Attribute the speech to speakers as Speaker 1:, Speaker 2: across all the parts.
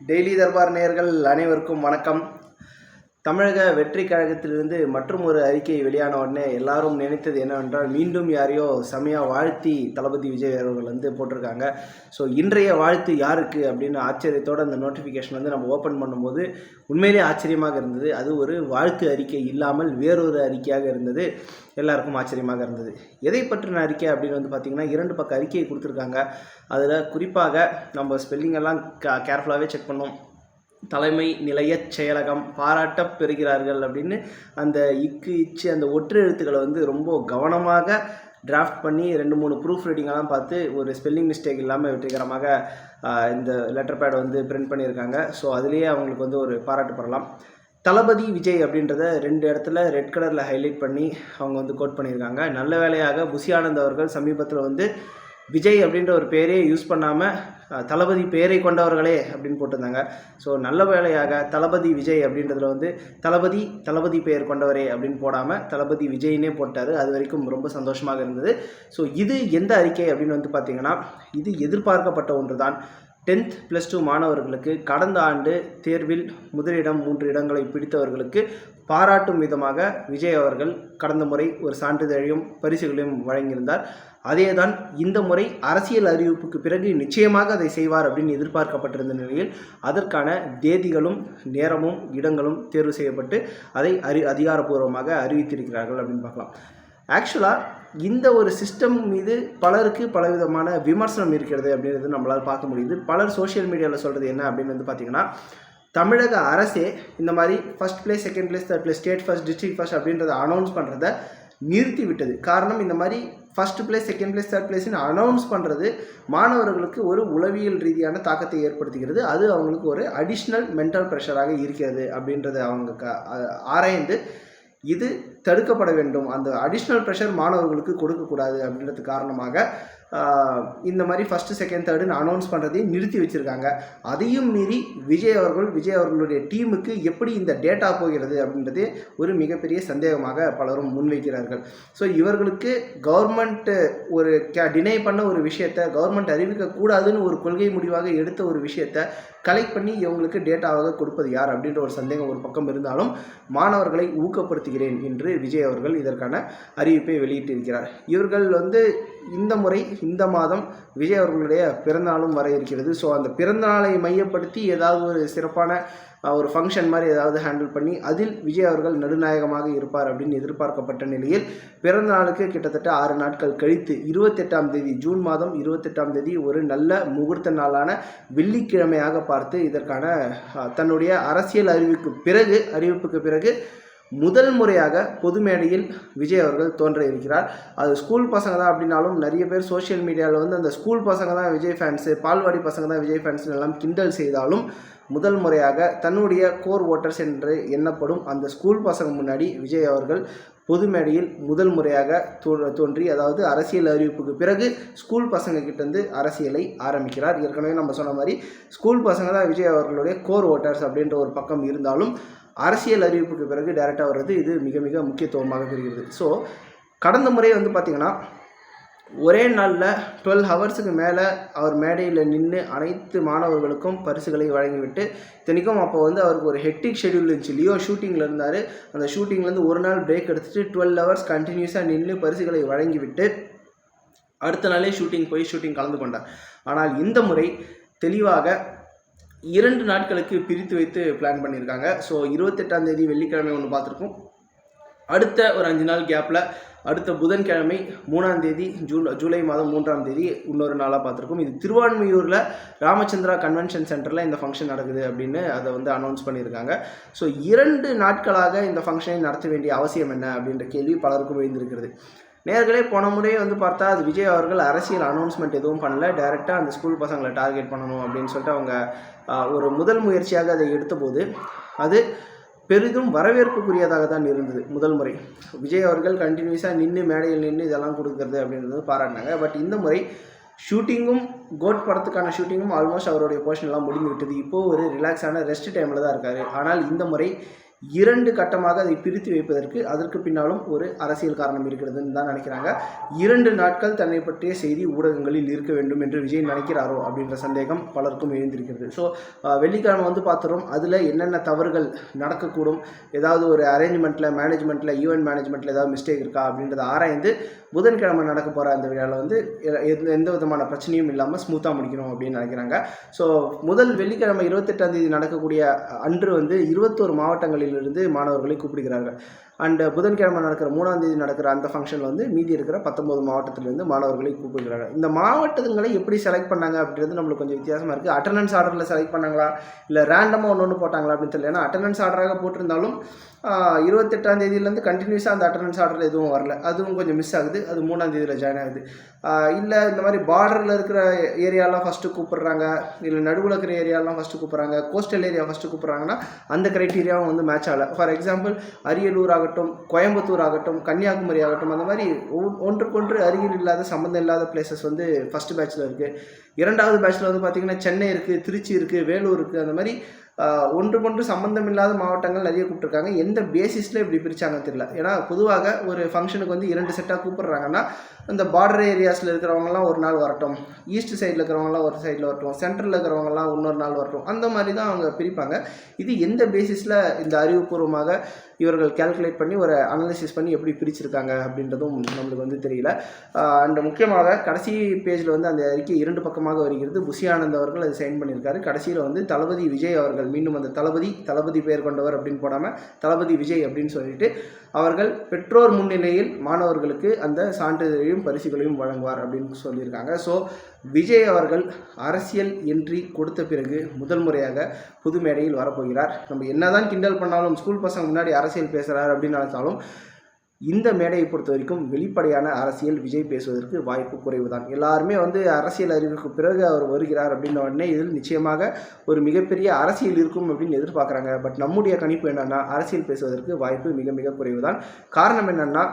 Speaker 1: Daily Darbar நேர்கள் அனைவருக்கும் வணக்கம். தமிழக வெற்றி கழகத்திலிருந்து மற்றும் ஒரு அறிக்கை வெளியான உடனே எல்லாரும் நினைத்தது என்னவென்றால் மீண்டும் யாரையோ செமையாக வாழ்த்தி தளபதி விஜய் அவர்கள் வந்து போட்டிருக்காங்க. ஸோ இன்றைய வாழ்த்து யாருக்கு அப்படின்னு ஆச்சரியத்தோட அந்த நோட்டிஃபிகேஷன் வந்து நம்ம ஓப்பன் பண்ணும்போது உண்மையிலேயே ஆச்சரியமாக இருந்தது. அது ஒரு வாழ்த்து அறிக்கை இல்லாமல் வேறொரு அறிக்கையாக இருந்தது. எல்லாருக்கும் ஆச்சரியமாக இருந்தது. எதை பற்றின அறிக்கை அப்படின்னு வந்து பார்த்திங்கன்னா இரண்டு பக்க அறிக்கையை கொடுத்துருக்காங்க. அதில் குறிப்பாக நம்ம ஸ்பெல்லிங் எல்லாம் கேர்ஃபுல்லாகவே செக் பண்ணோம் தலைமை நிலையச் செயலகம் பாராட்டப் பெறுகிறார்கள் அப்படின்னு அந்த இக்கு இச்சு அந்த ஒற்று எழுத்துக்களை வந்து ரொம்ப கவனமாக டிராஃப்ட் பண்ணி ரெண்டு மூணு ப்ரூஃப் ரீடிங்கெல்லாம் பார்த்து ஒரு ஸ்பெல்லிங் மிஸ்டேக் இல்லாமல் வெற்றிகரமாக இந்த லெட்டர் பேடை வந்து பிரிண்ட் பண்ணியிருக்காங்க. ஸோ அதுலேயே அவங்களுக்கு வந்து ஒரு பாராட்டு பெறலாம். தளபதி விஜய் அப்படின்றத ரெண்டு இடத்துல ரெட் கலரில் ஹைலைட் பண்ணி அவங்க வந்து கோட் பண்ணியிருக்காங்க. நல்ல வேலையாக புசி அவர்கள் சமீபத்தில் வந்து விஜய் அப்படின்ற ஒரு பேரே யூஸ் பண்ணாமல் தளபதி பெயரை கொண்டவர்களே அப்படின்னு போட்டிருந்தாங்க. ஸோ நல்ல வேலையாக தளபதி விஜய் அப்படின்றதுல வந்து தளபதி தளபதி பெயர் கொண்டவரே அப்படின்னு போடாமல் தளபதி விஜய்னே போட்டார். அது வரைக்கும் ரொம்ப சந்தோஷமாக இருந்தது. ஸோ இது எந்த அறிக்கை அப்படின்னு வந்து பார்த்தீங்கன்னா இது எதிர்பார்க்கப்பட்ட ஒன்று தான் டென்த் ப்ளஸ் டூ மாணவர்களுக்கு கடந்த ஆண்டு தேர்வில் முதலிடம் மூன்று இடங்களை பிடித்தவர்களுக்கு பாராட்டும் விதமாக விஜய் அவர்கள் கடந்த முறை ஒரு சான்றிதழையும் பரிசுகளையும் வழங்கியிருந்தார். அதேதான் இந்த முறை அரசியல் அறிவிப்புக்கு பிறகு நிச்சயமாக அதை செய்வார் அப்படின்னு எதிர்பார்க்கப்பட்டிருந்த நிலையில் அதற்கான தேதிகளும் நேரமும் இடங்களும் தேர்வு செய்யப்பட்டு அதை அறி அதிகாரப்பூர்வமாக அறிவித்திருக்கிறார்கள் அப்படின்னு பார்க்கலாம். ஆக்சுவலாக இந்த ஒரு சிஸ்டம் மீது பலருக்கு பலவிதமான விமர்சனம் இருக்கிறது அப்படின்றது நம்மளால் பார்க்க முடியுது. பலர் சோஷியல் மீடியாவில் சொல்கிறது என்ன அப்படின்னு வந்து பார்த்திங்கன்னா தமிழக அரசே இந்த மாதிரி first place second place third place state first district first அப்படின்றத அனௌன்ஸ் பண்ணுறத நிறுத்தி விட்டது. காரணம் இந்த மாதிரி first place second place third பிளேஸ்னு announce பண்ணுறது மாணவர்களுக்கு ஒரு உளவியல் ரீதியான தாக்கத்தை ஏற்படுத்துகிறது. அது அவங்களுக்கு ஒரு அடிஷ்னல் மென்டல் ப்ரெஷராக இருக்கிறது அப்படின்றத அவங்க க- ஆராய்ந்து இது தடுக்கப்பட வேண்டும். அந்த அடிஷ்னல் ப்ரெஷர் மாணவர்களுக்கு கொடுக்கக்கூடாது அப்படின்றது காரணமாக இந்த மாதிரி ஃபஸ்ட்டு செகண்ட் தேர்டுன்னு அனௌன்ஸ் பண்ணுறதையும் நிறுத்தி வச்சுருக்காங்க. அதையும் மீறி விஜய் அவர்கள் விஜய் அவர்களுடைய டீமுக்கு எப்படி இந்த டேட்டா போகிறது அப்படின்றது ஒரு மிகப்பெரிய சந்தேகமாக பலரும் முன்வைக்கிறார்கள். ஸோ இவர்களுக்கு கவர்மெண்ட்டு ஒரு கே டினை பண்ண ஒரு விஷயத்தை கவர்மெண்ட் அறிவிக்கக்கூடாதுன்னு ஒரு கொள்கை முடிவாக எடுத்த ஒரு விஷயத்தை கலெக்ட் பண்ணி இவங்களுக்கு டேட்டாவாக கொடுப்பது யார் அப்படின்ற ஒரு சந்தேகம் ஒரு பக்கம் இருந்தாலும் மாணவர்களை ஊக்கப்படுத்துகிறேன் என்று விஜய் அவர்கள் இதற்கான அறிவிப்பை வெளியிட்டிருக்கிறார். இவர்கள் வந்து இந்த முறை இந்த மாதம் விஜய் அவர்களுடைய பிறந்தநாளும் வர இருக்கிறது. ஸோ அந்த பிறந்தநாளை மையப்படுத்தி ஏதாவது ஒரு சிறப்பான ஒரு ஃபங்க்ஷன் மாதிரி ஏதாவது ஹேண்டில் பண்ணி அதில் விஜய் அவர்கள் நடுநாயகமாக இருப்பார் அப்படின்னு எதிர்பார்க்கப்பட்ட நிலையில் பிறந்த நாளுக்கு கிட்டத்தட்ட ஆறு நாட்கள் கழித்து இருபத்தெட்டாம் தேதி ஜூன் மாதம் இருபத்தெட்டாம் தேதி ஒரு நல்ல முகூர்த்த நாளான வெள்ளிக்கிழமையாக பார்த்து இதற்கான தன்னுடைய அரசியல் அறிவுக்கு பிறகு அறிவிப்புக்கு பிறகு முதல் முறையாக பொது மேடையில் விஜய் அவர்கள் தோன்ற இருக்கிறார். அது ஸ்கூல் பசங்க தான் அப்படின்னாலும் நிறைய பேர் சோஷியல் மீடியாவில் வந்து அந்த ஸ்கூல் பசங்க தான் விஜய் ஃபேன்ஸு பால்வாடி பசங்க தான் விஜய் ஃபேன்ஸ் எல்லாம் கிண்டல் செய்தாலும் முதல் முறையாக தன்னுடைய கோர் ஓட்டர்ஸ் என்று எண்ணப்படும் அந்த ஸ்கூல் பசங்க முன்னாடி விஜய் அவர்கள் பொது மேடையில் முதல் முறையாக தோன்றி அதாவது அரசியல் அறிவிப்புக்கு பிறகு ஸ்கூல் பசங்க கிட்டேருந்து அரசியலை ஆரம்பிக்கிறார். ஏற்கனவே நம்ம சொன்ன மாதிரி ஸ்கூல் பசங்க தான் விஜய் அவர்களுடைய கோர் ஓட்டர்ஸ் அப்படின்ற ஒரு பக்கம் இருந்தாலும் அரசியல் அறிவிப்புக்கு பிறகு டைரெக்டாக வர்றது இது மிக மிக முக்கியத்துவமாக பெறுகிறது ஸோ கடந்த முறை வந்து பார்த்திங்கன்னா ஒரே நாளில் டுவெல் ஹவர்ஸுக்கு மேலே அவர் மேடையில் நின்று அனைத்து மாணவர்களுக்கும் பரிசுகளை வழங்கிவிட்டு இத்தனைக்கும் அப்போ வந்து அவருக்கு ஒரு ஹெக்டிக் ஷெடியூல் இருந்துச்சு. லியோ ஷூட்டிங்கில் இருந்தார். அந்த ஷூட்டிங்லேருந்து ஒரு நாள் பிரேக் எடுத்துட்டு டுவெல் ஹவர்ஸ் கண்டினியூஸாக நின்று பரிசுகளை வழங்கிவிட்டு அடுத்த நாளே ஷூட்டிங் போய் ஷூட்டிங் கலந்து கொண்டார். ஆனால் இந்த முறை தெளிவாக இரண்டு நாட்களுக்கு பிரித்து வைத்து பிளான் பண்ணியிருக்காங்க. ஸோ இருபத்தெட்டாம் தேதி வெள்ளிக்கிழமை ஒன்று பார்த்துருக்கோம். அடுத்த ஒரு அஞ்சு நாள் கேப்பில் அடுத்த புதன்கிழமை மூணாம் தேதி ஜூன் ஜூலை மாதம் மூன்றாம் தேதி இன்னொரு நாளாக பார்த்துருக்கோம். இது திருவான்மையூரில் ராமச்சந்திரா கன்வென்ஷன் சென்டரில் இந்த ஃபங்க்ஷன் நடக்குது அப்படின்னு அதை வந்து அனௌன்ஸ் பண்ணியிருக்காங்க. ஸோ இரண்டு நாட்களாக இந்த ஃபங்க்ஷனை நடத்த வேண்டிய அவசியம் என்ன அப்படின்ற கேள்வி பலருக்கும் எழுந்திருக்கிறது. நேர்களே போன முறையே வந்து பார்த்தா அது விஜய் அவர்கள் அரசியல் அனௌன்ஸ்மெண்ட் எதுவும் பண்ணல. டைரெக்டாக அந்த ஸ்கூல் பசங்களை டார்கெட் பண்ணணும் அப்படின்னு சொல்லிட்டு அவங்க ஒரு முதல் முயற்சியாக அதை எடுத்தபோது அது பெரிதும் வரவேற்புக்குரியதாக தான் இருந்தது முதல் முறை. விஜய் அவர்கள் கண்டினியூஸாக நின்று மேடையில் நின்று இதெல்லாம் கொடுக்குறது அப்படின்றது பாராட்டினாங்க. பட் இந்த முறை ஷூட்டிங்கும் கோட் படத்துக்கான ஷூட்டிங்கும் ஆல்மோஸ்ட் அவருடைய போர்ஷன் எல்லாம் முடிந்து விட்டது. இப்போது ஒரு ரிலாக்ஸான ரெஸ்ட் டைமில் தான் இருக்காரு. ஆனால் இந்த முறை இரண்டு கட்டமாக அதை பிரித்து வைப்பதற்கு அதற்கு பின்னாலும் ஒரு அரசியல் காரணம் இருக்கிறதுன்னு தான் நினைக்கிறாங்க. இரண்டு நாட்கள் தன்னை பற்றிய செய்தி ஊடகங்களில் இருக்க வேண்டும் என்று விஜய் நினைக்கிறாரோ அப்படின்ற சந்தேகம் பலருக்கும் எழுந்திருக்கிறது. ஸோ வெள்ளிக்கிழமை வந்து பார்த்துறோம். அதில் என்னென்ன தவறுகள் நடக்கக்கூடும்? ஏதாவது ஒரு அரேஞ்ச்மெண்ட்டில் மேனேஜ்மெண்ட்டில் ஈவெண்ட் மேனேஜ்மெண்ட்டில் ஏதாவது மிஸ்டேக் இருக்கா அப்படின்றத ஆராய்ந்து புதன்கிழமை நடக்க போகிற அந்த விழாவில் வந்து எ- எந்த எந்த விதமான பிரச்சனையும் இல்லாமல் ஸ்மூத்தாக முடிக்கணும் அப்படின்னு நினைக்கிறாங்க. ஸோ முதல் வெள்ளிக்கிழமை இருபத்தெட்டாம் தேதி நடக்கக்கூடிய அன்று வந்து இருபத்தோரு மாவட்டங்களிலிருந்து மாணவர்களை கூப்பிடுகிறார்கள். அண்ட் புதன்கிழமை நடக்கிற மூணாம் தேதி நடக்கிற அந்த ஃபங்க்ஷனில் வந்து மீதி இருக்கிற பத்தொம்பது மாவட்டத்திலிருந்து மாணவர்களை கூப்பிடுகிறாங்க இந்த மாவட்டங்களை எப்படி செலக்ட் பண்ணாங்க அப்படின்றது நம்மளுக்கு கொஞ்சம் வித்தியாசமாக இருக்குது அட்டண்டன்ஸ் ஆர்டரில் செலக்ட் பண்ணாங்களா? இல்லை ரேண்டமாக ஒன்று ஒன்று போட்டாங்களா அப்படின்னு தெரியல. ஏன்னா அட்டண்டன்ஸ் ஆர்டராக போட்டிருந்தாலும் இருபத்தெட்டாம் தேதியிலேருந்து கண்டினியூஸாக அந்த அட்டண்டன்ஸ் ஆர்டர் எதுவும் வரல. அதுவும் கொஞ்சம் மிஸ் ஆகுது. அது மூணாம் தேதியில் ஜாயின் ஆகுது. இல்லை இந்த மாதிரி பார்டரில் இருக்கிற ஏரியாலாம் ஃபஸ்ட்டு கூப்பிட்றாங்க. இல்லை நடுவில் இருக்கிற ஏரியாலாம் ஃபஸ்ட்டு கூப்பிட்றாங்க. கோஸ்டல் ஏரியா ஃபஸ்ட்டு கூப்பிட்றாங்கன்னா அந்த க்ரைட்டீரியாவும் வந்து மேட்ச் ஆகலை. ஃபார் எக்ஸாம்பிள் அரியலூர் ஆகட்டும் கோயம்புத்தூர் ஆகட்டும் கன்னியாகுமரி ஆகட்டும் அந்த மாதிரி ஒ- ஒன்றுக்கொன்று அருகில் இல்லாத சம்மந்தம் இல்லாத பிளேசஸ் வந்து ஃபஸ்ட்டு பேட்சில் இருக்குது இரண்டாவது பேட்ச்சில் வந்து பார்த்திங்கன்னா சென்னை இருக்குது திருச்சி இருக்குது வேலூர் இருக்குது அந்த மாதிரி ஆஹ், ஒன்றுக்கொன்று சம்மந்தம் இல்லாத மாவட்டங்கள் நிறைய கூப்பிட்டுருக்காங்க. எந்த பேசிஸில் இப்படி பிரிச்சாங்கன்னு தெரியல. ஏன்னா பொதுவாக ஒரு ஃபங்க்ஷனுக்கு வந்து இரண்டு செட்டாக கூப்பிட்றாங்கன்னா இந்த பார்டர் ஏரியாஸில் இருக்கிறவங்கலாம் ஒரு நாள் வரட்டும். ஈஸ்ட் சைடில் இருக்கிறவங்கலாம் ஒரு சைடில் வரட்டும். சென்ட்ரலில் இருக்கிறவங்கலாம் இன்னொரு நாள் வரட்டும். அந்த மாதிரி தான் அவங்க பிரிப்பாங்க. இது எந்த பேசிஸில் இந்த அறிவுபூர்வமாக இவர்கள் கால்குலேட் பண்ணி ஒரு அனாலிசிஸ் பண்ணி எப்படி பிரிச்சிருக்காங்க அப்படின்றதும் நம்மளுக்கு வந்து தெரியல. அண்ட் முக்கியமாக கடைசி பேஜில் வந்து அந்த அறிக்கை இரண்டு பக்கமாக வருகிறது. புஷியானந்த் அவர்கள் அதை சைன் பண்ணியிருக்காரு. கடைசியில் வந்து தளபதி விஜய் அவர்கள் மீண்டும் அந்த தளபதி தளபதி பெயர் கொண்டவர் அப்படின்னு போடாமல் தளபதி விஜய் அப்படின்னு சொல்லிட்டு அவர்கள் பெற்றோர் முன்னிலையில் மாணவர்களுக்கு அந்த சான்றிதழையும் பரிசுகளையும் வழங்குவார் அப்படின்னு சொல்லியிருக்காங்க. ஸோ விஜய் அவர்கள் அரசியல் என்ட்ரி கொடுத்த பிறகு முதல் முறையாக புது மேடையில் வரப்போகிறார். நம்ம என்னதான் கிண்டல் பண்ணாலும் ஸ்கூல் பசங்க முன்னாடி அரசியல் பேசுகிறார் அப்படின்னு நினைச்சாலும் இந்த மேடையை பொறுத்த வரைக்கும் வெளிப்படையான அரசியல் விஜய் பேசுவதற்கு வாய்ப்பு குறைவு தான் எல்லாருமே வந்து அரசியல் அறிவுக்கு பிறகு அவர் வருகிறார் அப்படின்ன உடனே இதில் நிச்சயமாக ஒரு மிகப்பெரிய அரசியல் இருக்கும் அப்படின்னு எதிர்பார்க்குறாங்க. பட் நம்முடைய கணிப்பு என்னன்னா அரசியல் பேசுவதற்கு வாய்ப்பு மிக மிக குறைவு தான் காரணம் என்னன்னா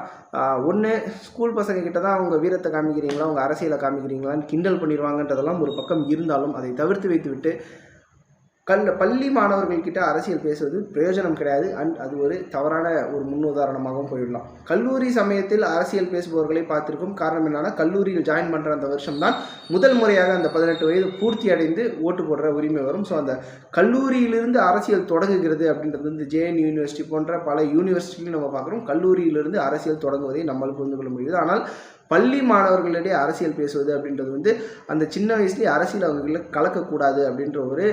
Speaker 1: ஒன்று ஸ்கூல் பசங்க கிட்ட தான் அவங்க வீரத்தை காமிக்கிறீங்களா அவங்க அரசியலை காமிக்கிறீங்களான்னு கிண்டல் பண்ணிடுவாங்கன்றதெல்லாம் ஒரு பக்கம் இருந்தாலும் அதை தவிர்த்து வைத்துவிட்டு கல் பள்ளி மாணவர்கள்கிட்ட அரசியல் பேசுவது பிரயோஜனம் கிடையாது. அண்ட் அது ஒரு தவறான ஒரு முன்னுதாரணமாகவும் போயிடலாம். கல்லூரி சமயத்தில் அரசியல் பேசுபவர்களை பார்த்திருக்கும் காரணம் என்னன்னா கல்லூரியில் ஜாயின் பண்ணுற அந்த வருஷம் தான் முதல் முறையாக அந்த பதினெட்டு வயது பூர்த்தி அடைந்து ஓட்டு போடுற உரிமை வரும். ஸோ அந்த கல்லூரியிலிருந்து அரசியல் தொடங்குகிறது அப்படின்றது வந்து ஜேஎன் யூனிவர்சிட்டி போன்ற பல யூனிவர்சிட்டிலையும் நம்ம பார்க்குறோம். கல்லூரியிலிருந்து அரசியல் தொடங்குவதை நம்மால் புரிந்து கொள்ள முடியுது. ஆனால் பள்ளி மாணவர்களிடையே அரசியல் பேசுவது அப்படின்றது வந்து அந்த சின்ன வயசுலேயே அரசியல் அவங்கள கலக்கக்கூடாது அப்படின்ற ஒரு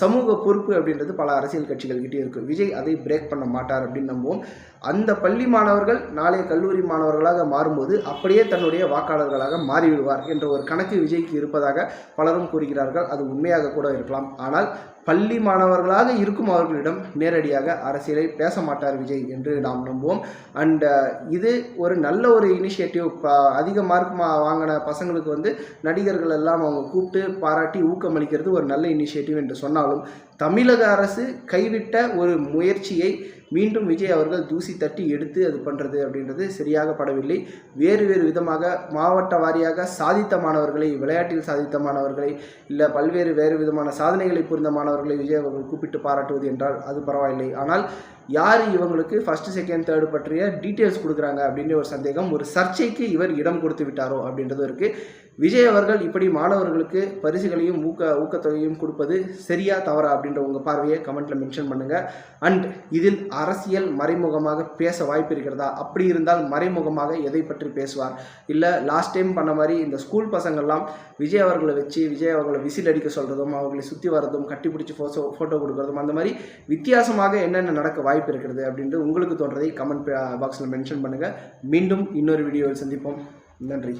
Speaker 1: சமூக பொறுப்பு அப்படின்றது பல அரசியல் கட்சிகள்கிட்டே இருக்குது விஜய் அதை பிரேக் பண்ண மாட்டார் அப்படின்னு நம்புவோம். அந்த பள்ளி மாணவர்கள் நாளைய கல்லூரி மாணவர்களாக மாறும்போது அப்படியே தன்னுடைய வாக்காளர்களாக மாறிவிடுவார் என்ற ஒரு கணக்கு விஜய்க்கு இருப்பதாக பலரும் கூறுகிறார்கள். அது உண்மையாக கூட இருக்கலாம். ஆனால் பள்ளி மாணவர்களாக இருக்கும் அவர்களிடம் நேரடியாக அரசியலை பேச மாட்டார் விஜய் என்று நாம் நம்புவோம். அண்ட் uh, இது ஒரு நல்ல ஒரு இனிஷியேட்டிவ் அதிக மார்க் மா வாங்கின பசங்களுக்கு வந்து நடிகர்கள் எல்லாம் அவங்க கூப்பிட்டு பாராட்டி ஊக்கமளிக்கிறது ஒரு நல்ல இனிஷியேட்டிவ் என்று சொன்னாலும் தமிழக அரசு கைவிட்ட ஒரு முயற்சியை மீண்டும் விஜய் அவர்கள் தூசி தட்டி எடுத்து அது பண்ணுறது அப்படின்றது சரியாக படவில்லை. வேறு வேறு விதமாக மாவட்ட வாரியாக சாதித்த மாணவர்களை விளையாட்டில் சாதித்த மாணவர்களை இல்லை பல்வேறு வேறு விதமான சாதனைகளை புரிந்த மாணவர்களை விஜய் அவர்கள் கூப்பிட்டு பாராட்டுவது என்றால் அது பரவாயில்லை. ஆனால் யார் இவங்களுக்கு ஃபஸ்ட்டு செகண்ட் தேர்டு பற்றிய டீட்டெயில்ஸ் கொடுக்குறாங்க அப்படின்ற ஒரு சந்தேகம் ஒரு சர்ச்சைக்கு இவர் இடம் கொடுத்து விட்டாரோ அப்படின்றது இருக்குது விஜய் அவர்கள் இப்படி மாணவர்களுக்கு பரிசுகளையும் ஊக்க ஊக்கத்தொகையும் கொடுப்பது சரியா தவறா அப்படின்ற உங்கள் பார்வையை கமெண்ட்டில் மென்ஷன் பண்ணுங்கள் அண்ட் இதில் அரசியல் மறைமுகமாக பேச வாய்ப்பு இருக்கிறதா? அப்படி இருந்தால் மறைமுகமாக எதை பற்றி பேசுவார்? இல்லை லாஸ்ட் டைம் பண்ண மாதிரி இந்த ஸ்கூல் பசங்கள்லாம் விஜய் அவர்களை வச்சு விஜய் அவர்களை விசில் அடிக்க சொல்கிறதும் அவர்களை சுற்றி வர்றதும் கட்டி பிடிச்சி ஃபோட்டோ ஃபோட்டோ கொடுக்குறதும் அந்த மாதிரி வித்தியாசமாக என்னென்ன நடக்க வாய்ப்பு வாய்ப்பு இருக்கிறது அப்படின்ட்டு உங்களுக்கு தோன்றதை கமெண்ட் பாக்ஸில் மென்ஷன் பண்ணுங்கள் மீண்டும் இன்னொரு வீடியோவில் சந்திப்போம். நன்றி.